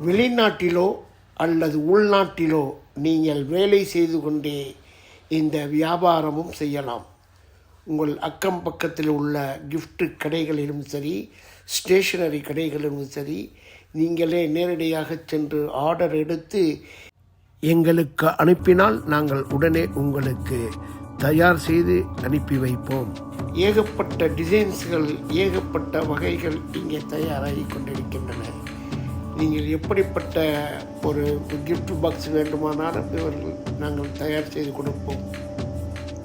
வெளிநாட்டிலோ அல்லது உள்நாட்டிலோ நீங்கள் வேலை செய்து கொண்டே இந்த வியாபாரமும் செய்யலாம். உங்கள் அக்கம் பக்கத்தில் உள்ள கிஃப்ட் கடைகளிலும் சரி ஸ்டேஷனரி கடைகளிலும் சரி நீங்களே நேரடியாக சென்று ஆர்டர் எடுத்து எங்களுக்கு அனுப்பினால் நாங்கள் உடனே உங்களுக்கு தயார் செய்து அனுப்பி வைப்போம். ஏகப்பட்ட டிசைன்ஸ்கள் ஏகப்பட்ட வகைகள் இங்கே தயாராகி கொண்டிருக்கின்றன. நீங்கள் எப்படிப்பட்ட ஒரு கிஃப்ட் பாக்ஸ் வேண்டுமானாலும் இவர்கள் நாங்கள் தயார் செய்து கொடுப்போம்.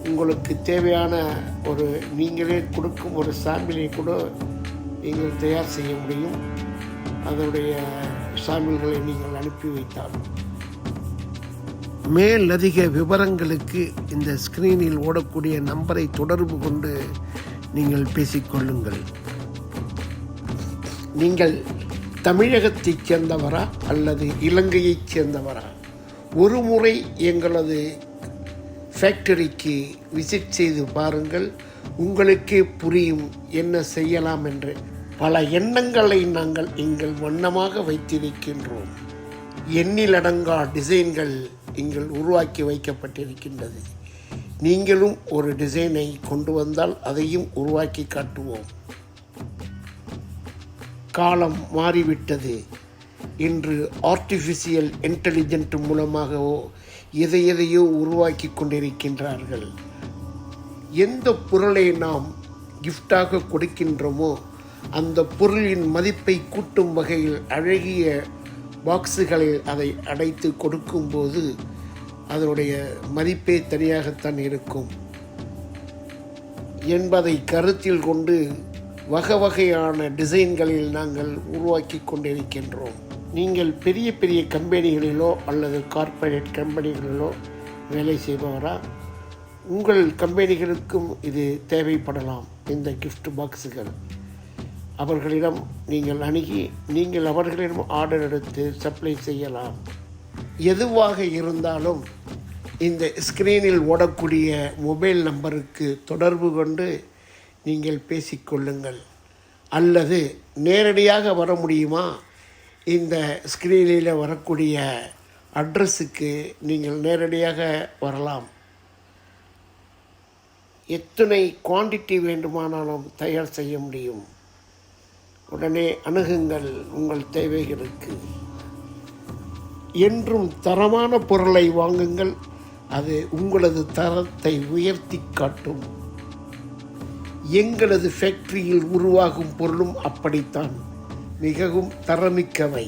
உங்களுக்கு தேவையான ஒரு நீங்களே கொடுக்கும் ஒரு சாம்பிளை கூட நீங்கள் தயார் செய்ய முடியும். அதனுடைய சாம்பிள்களை நீங்கள் அனுப்பி வைத்தால் மேலதிக விவரங்களுக்கு இந்த ஸ்க்ரீனில் ஓடக்கூடிய நம்பரை தொடர்பு கொண்டு நீங்கள் பேசிக்கொள்ளுங்கள். நீங்கள் தமிழகத்தைச் சேர்ந்தவரா அல்லது இலங்கையைச் சேர்ந்தவரா? ஒரு முறை எங்களது ஃபேக்டரிக்கு விசிட் செய்து பாருங்கள். உங்களுக்கே புரியும் என்ன செய்யலாம் என்று. பல எண்ணங்களை நாங்கள் எங்கள் வண்ணமாக வைத்திருக்கின்றோம். எண்ணிலடங்கா டிசைன்கள் நீங்கள் உருவாக்கி வைக்கப்பட்டிருக்கின்றது. நீங்களும் ஒரு டிசைனை கொண்டு வந்தால் அதையும் உருவாக்கி காட்டுவோம். காலம் மாறிவிட்டது. இன்று ஆர்டிஃபிஷியல் இன்டெலிஜென்ட் மூலமாகவோ எதை எதையோ உருவாக்கி கொண்டிருக்கின்றார்கள். எந்த பொருளை நாம் கிஃப்டாக கொடுக்கின்றோமோ அந்த பொருளின் மதிப்பை கூட்டும் வகையில் அழகிய பாக்ஸுகளில் அதை அடைத்து கொடுக்கும்போது அதனுடைய மதிப்பே தனியாகத்தான் இருக்கும். என்பதை கருத்தில் கொண்டு வகை வகையான டிசைன்களில் நாங்கள் உருவாக்கி கொண்டிருக்கின்றோம். நீங்கள் பெரிய பெரிய கம்பெனிகளிலோ அல்லது கார்ப்பரேட் கம்பெனிகளிலோ வேலை செய்பவரா? உங்கள் கம்பெனிகளுக்கும் இது தேவைப்படலாம் இந்த கிஃப்ட் பாக்ஸுகள் அவர்களிடம் நீங்கள் அணுகி நீங்கள் அவர்களிடம் ஆர்டர் எடுத்து சப்ளை செய்யலாம். எதுவாக இருந்தாலும் இந்த ஸ்க்ரீனில் ஓடக்கூடிய மொபைல் நம்பருக்கு தொடர்பு கொண்டு நீங்கள் பேசிக்கொள்ளுங்கள். அல்லது நேரடியாக வர முடியுமா? இந்த ஸ்க்ரீனில் வரக்கூடிய அட்ரஸுக்கு நீங்கள் நேரடியாக வரலாம். எத்தனை குவான்டிட்டி வேண்டுமானாலும் தயார் செய்ய முடியும். உடனே அணுகுங்கள் உங்கள் தேவைகளுக்கு. என்றும் தரமான பொருளை வாங்குங்கள் அது உங்களது தரத்தை உயர்த்தி காட்டும். எங்களது ஃபேக்டரியில் உருவாகும் பொருளும் அப்படித்தான் மிகவும் தரமிக்கவை.